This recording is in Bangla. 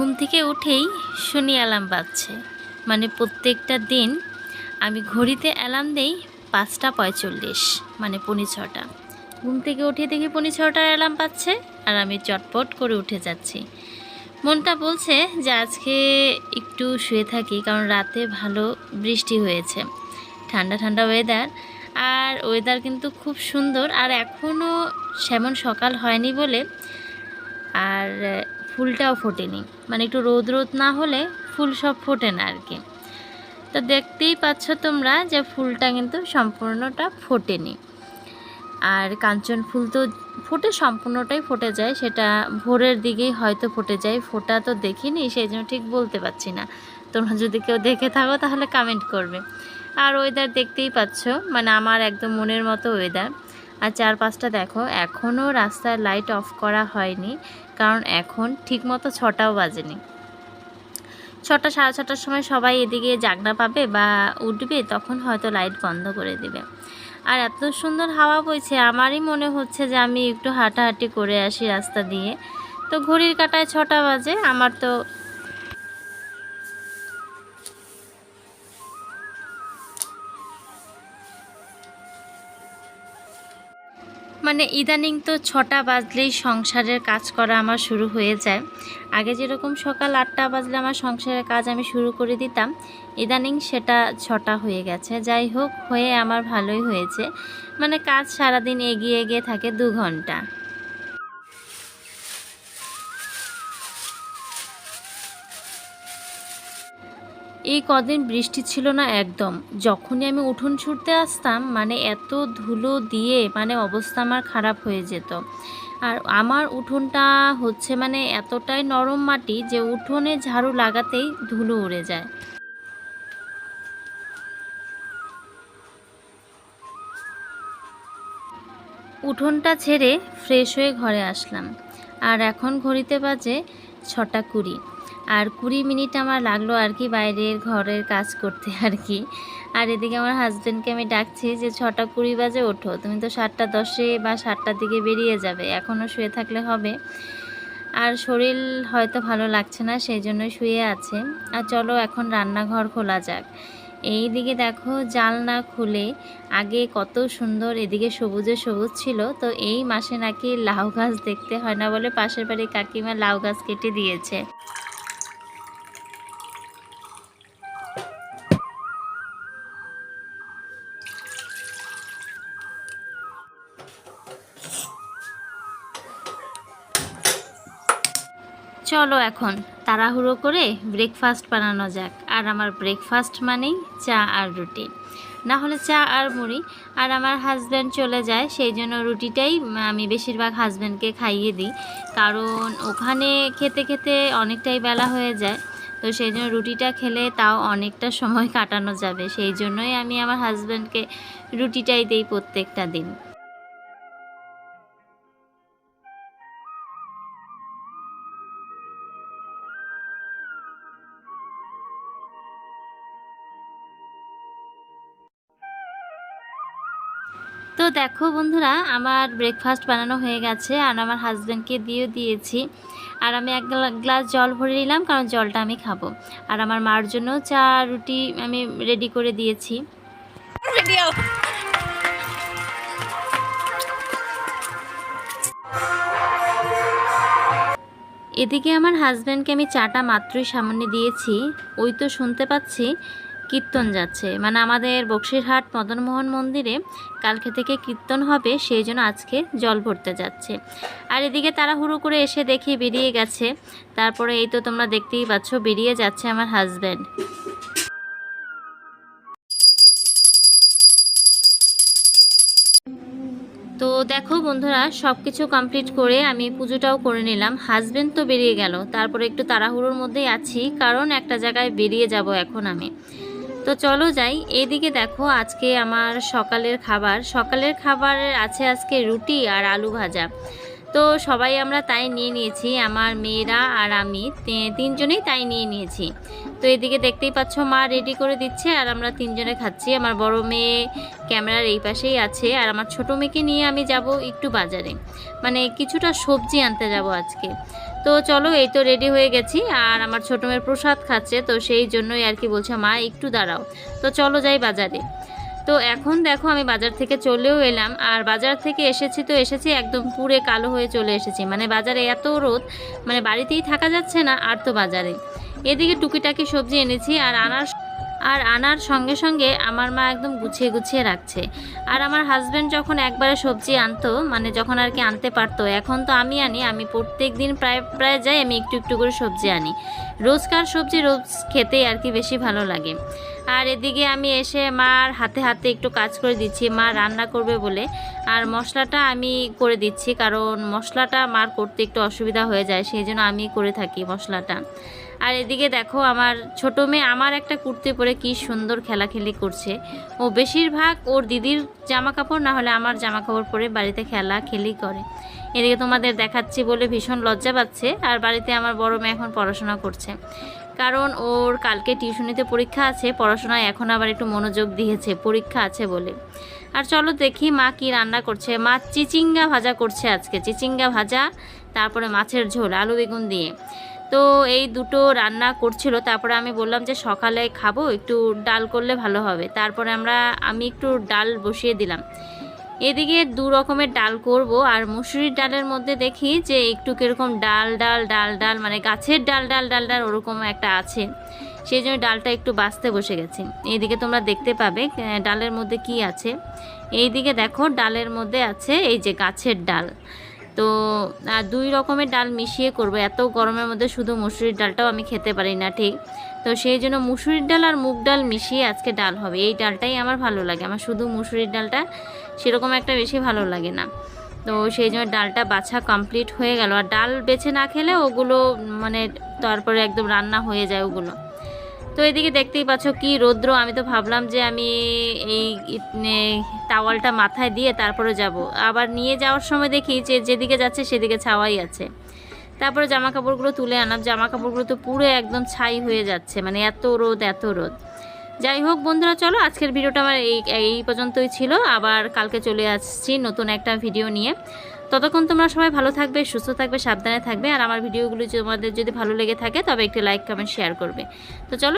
ঘুম থেকে উঠেই শুনি অ্যালার্ম বাজছে। মানে প্রত্যেকটা দিন আমি ঘড়িতে অ্যালার্ম দেই পাঁচটা পঁয়তাল্লিশ মানে পনি ছটা। ঘুম থেকে উঠে দেখি পনি ছটার অ্যালার্ম পাচ্ছে আর আমি চটপট করে উঠে যাচ্ছি। মনটা বলছে যে আজকে একটু শুয়ে থাকি কারণ রাতে ভালো বৃষ্টি হয়েছে। ঠান্ডা ঠান্ডা ওয়েদার আর ওয়েদার কিন্তু খুব সুন্দর আর এখনও সেমন সকাল হয়নি বলে। আর ফুলটাও ফোটেনি। মানে একটু রোদ রোদ না হলে ফুল সব ফোটে না আর কি। তো দেখতেই পাচ্ছ তোমরা যে ফুলটা কিন্তু সম্পূর্ণটা ফোটেনি। আর কাঞ্চন ফুল তো ফোটে, সম্পূর্ণটাই ফোটে যায়। সেটা ভোরের দিকেই হয়তো ফোটে যায়। ফোটা তো দেখিনি সেই জন্য ঠিক বলতে পারছি না। তোমরা যদি কেউ দেখে থাকো তাহলে কমেন্ট করবে। আর ওয়েদার দেখতেই পাচ্ছ মানে আমার একদম মনের মতো ওয়েদার আর চার পাঁচটা দেখো এখনও রাস্তার লাইট অফ করা হয়নি, কারণ এখন ঠিকমতো ছটাও বাজেনি। ছটা, সাড়ে ছটার সময় সবাই এদিকে জাগনা পাবে বা উঠবে, তখন হয়তো লাইট বন্ধ করে দিবে। আর এত সুন্দর হাওয়া বইছে, আমারই মনে হচ্ছে যে আমি একটু হাঁটাহাঁটি করে আসি রাস্তা দিয়ে। তো ঘড়ির কাটায় ছটা বাজে, আমার তো মানে ইদানিং তো ছটা বাজলেই সংসারের কাজ করা আমার শুরু হয়ে যায়। আগে যেরকম সকাল আটটা বাজলে আমার সংসারের কাজ আমি শুরু করে দিতাম, ইদানিং সেটা ছটা হয়ে গেছে। যাই হোক, হয়ে আমার ভালোই হয়েছে। মানে কাজ সারাদিন এগিয়ে এগিয়ে থাকে দু ঘণ্টা। এই কদিন বৃষ্টি ছিল না একদম। যখনই আমি উঠোন ছুটতে আসতাম মানে এত ধুলো দিয়ে মানে অবস্থা আমার খারাপ হয়ে যেত। আর আমার উঠোনটা হচ্ছে মানে এতটাই নরম মাটি যে উঠোনে ঝাড়ু লাগাতেই ধুলো উড়ে যায়। উঠোনটা ছেড়ে ফ্রেশ হয়ে ঘরে আসলাম। আর এখন ঘড়িতে বাজে ছটা কুড়ি। আর কুড়ি মিনিট আমার লাগল আর কি বাইরের ঘরের কাজ করতে আর কি। আর এদিকে আমার হাজব্যান্ডকে আমি ডাকছি যে, ছটা কুড়ি বাজে ওঠো। তুমি তো সাতটা দশে বা সাতটার দিকে বেরিয়ে যাবে। এখনও শুয়ে থাকলে হবে। আর শরীর হয়তো ভালো লাগছে না, সেই জন্য শুয়ে আছে। আর চলো এখন রান্নাঘর খোলা যাক। এই দিকে দেখো জালনা খুলে আগে কত সুন্দর এদিকে সবুজে সবুজ ছিল, তো এই মাসে নাকি লাউ গাছ দেখতে হয় না বলে পাশের বাড়ির কাকিমা লাউ গাছ কেটে দিয়েছে। চলো এখন তাড়াহুড়ো করে ব্রেকফাস্ট বানানো যাক। আর আমার ব্রেকফাস্ট মানেই চা আর রুটি। না হলে চা আর মুড়ি। আর আমার হাজব্যান্ড চলে যায়, সেই জন্য রুটিটাই আমি বেশিরভাগ হাজব্যান্ডকে খাইয়ে দিই। কারণ ওখানে খেতে খেতে অনেকটাই বেলা হয়ে যায়। তো সেই জন্য রুটিটা খেলে তাও অনেকটা সময় কাটানো যাবে। সেই জন্যই আমি আমার হাজব্যান্ডকে রুটিটাই দিই প্রত্যেকটা দিন। তো দেখো বন্ধুরা, আমার ব্রেকফাস্ট বানানো হয়ে গেছে আর আমার হাজব্যান্ডকে দিয়েও দিয়েছি। আর আমি এক গ্লাস জল ভরে নিলাম, কারণ জলটা আমি খাব। আর আমার মার জন্য চা, রুটি আমি রেডি করে দিয়েছি। এদিকে আমার হাজব্যান্ডকে আমি চাটা মাত্রই সামনে দিয়েছি। ওই তো শুনতে পাচ্ছি কীর্তন যাচ্ছে। মানে আমাদের বক্সিরহাট মদনমোহন মন্দিরে কালকে থেকে কীর্তন হবে, সেই জন্য আজকে জল ভরতে যাচ্ছে। আর এদিকে তাড়াহুড়ো করে এসে দেখি বেরিয়ে গেছে। তারপরে এই তো তোমরা দেখতেই পাচ্ছ, বেরিয়ে যাচ্ছে আমার হাজব্যান্ড তো দেখো বন্ধুরা সব কিছু কমপ্লিট করে আমি পুজোটাও করে নিলাম। হাজব্যান্ড তো বেরিয়ে গেল, তারপরে একটু তাড়াহুড়োর মধ্যেই আছি, কারণ একটা জায়গায় বেরিয়ে যাব এখন আমি। তো চলো যাই। এদিকে দেখো আজকে আমার সকালের খাবার। সকালের খাবারের আছে আজকে রুটি আর আলু ভাজা। তো সবাই আমরা তাই নিয়ে নিয়েছি, আমার মেয়েরা আর আমি। তিনজনেই তাই নিয়ে নিয়েছি। তো এদিকে দেখতেই পাচ্ছ মা রেডি করে দিচ্ছে আর আমরা তিনজনে খাচ্ছি। আমার বড় মেয়ে ক্যামেরার এই পাশেই আছে আর আমার ছোট মেয়েকে নিয়ে আমি যাব একটু বাজারে। মানে কিছুটা সবজি আনতে যাব আজকে। তো চলো, এই তো রেডি হয়ে গেছি আর আমার ছোট মেয়ের প্রসাদ খাচ্ছে। তো সেই জন্যই আর কি বলছে, মা, একটু দাঁড়াও। তো চলো যাই বাজারে। তো এখন দেখো আমি বাজার থেকে চলেও এলাম, আর বাজার থেকে এসেছি তো এসেছি একদম পুরে কালো হয়ে চলে এসেছি। মানে বাজারে এত রোদ মানে বাড়িতেই থাকা যাচ্ছে না, আর তো বাজারে এদিকে টুকিটাকি সবজি এনেছি, আর আনার আর আনার সঙ্গে সঙ্গে আমার মা একদম গুছিয়ে গুছিয়ে রাখছে। আর আমার হাজব্যান্ড যখন একবারে সবজি আনতো মানে যখন আর কি আনতে পারতো, এখন তো আমি আনি, আমি প্রত্যেক দিন প্রায় প্রায় যাই, আমি একটু একটু করে সবজি আনি। রোজকার সবজি রোজ খেতেই আর কি বেশি ভালো লাগে। আর এদিকে আমি এসে মার হাতে হাতে একটু কাজ করে দিচ্ছি, মা রান্না করবে বলে। আর মশলাটা আমি করে দিচ্ছি, কারণ মশলাটা মার করতে একটু অসুবিধা হয়ে যায়, সেই জন্য আমি করে থাকি মশলাটা। আর এদিকে দেখো, আমার ছোট মেয়ে আমার একটা কুর্তি পরে কি সুন্দর খেলাখেলি করছে। ও বেশিরভাগ ওর দিদির জামা কাপড় না হলে আমার জামা কাপড় পরে বাড়িতে খেলা খেলি করে। এদিকে তোমাদের দেখাচ্ছি বলে ভীষণ লজ্জা পাচ্ছে, আর বাড়িতে আমার বড় মেয়ে এখন পড়াশোনা করছে। কারণ ওর কালকে টিউশনিতে পরীক্ষা আছে, পড়াশোনায় এখন আবার একটু মনোযোগ দিয়েছে, পরীক্ষা আছে বলে। আর চলো দেখি মা কি রান্না করছে। মা চিচিঙ্গা ভাজা করছে আজকে, চিচিঙ্গা ভাজা, তারপরে মাছের ঝোল, আলু বেগুন দিয়ে। তো এই দুটো রান্না করছিল। তারপরে আমি বললাম যে সকালে খাব, একটু ডাল করলে ভালো হবে। তারপরে আমরা, আমি একটু ডাল বসিয়ে দিলাম। এদিকে দু রকমের ডাল করব, আর মুসুরির ডালের মধ্যে দেখি যে একটু কীরকম ডাল ডাল ডাল ডাল মানে গাছের ডাল ডাল ডাল ডাল ওরকম একটা আছে। সেই জন্য ডালটা একটু বাঁচতে বসে গেছি। এইদিকে তোমরা দেখতে পাবে ডালের মধ্যে কি আছে। এইদিকে দেখো, ডালের মধ্যে আছে এই যে গাছের ডাল। তো আর দুই রকমের ডাল মিশিয়ে করব। এত গরমের মধ্যে শুধু মুসুরির ডালটাও আমি খেতে পারি না, ঠিক? তো সেই জন্য মুসুরির ডাল আর মুগ ডাল মিশিয়ে আজকে ডাল হবে। এই ডালটাই আমার ভালো লাগে। আমার শুধু মুসুরির ডালটা সেরকম একটা বেশি ভালো লাগে না। তো সেই জন্য ডালটা বাছা কমপ্লিট হয়ে গেল। আর ডাল বেছে না খেলে ওগুলো মানে তারপরে একদম রান্না হয়ে যায় ওগুলো। তো এদিকে দেখতেই পাচ্ছ কি রৌদ্র। আমি তো ভাবলাম যে আমি এই টাওয়ালটা মাথায় দিয়ে তারপরে যাব। আবার নিয়ে যাওয়ার সময় দেখি যে যেদিকে যাচ্ছে সেদিকে ছাওয়াই আছে। তারপরে জামা কাপড়গুলো তুলে আনলাম জামা কাপড়গুলো তো পুরো একদম ছাই হয়ে যাচ্ছে। মানে এত রোদ এত রোদ। যাই হোক বন্ধুরা, চলো আজকের ভিডিওটা আমার এই এই পর্যন্তই ছিল। আবার কালকে চলে আসছি নতুন একটা ভিডিও নিয়ে। ততক্ষণ তোমরা সবাই ভালো থাকবে, সুস্থ থাকবে, সাবধানে থাকবে। আর আমার ভিডিওগুলো তোমাদের যদি ভালো লেগে থাকে তবে একটি লাইক কমেন্ট শেয়ার করবে। তো চলো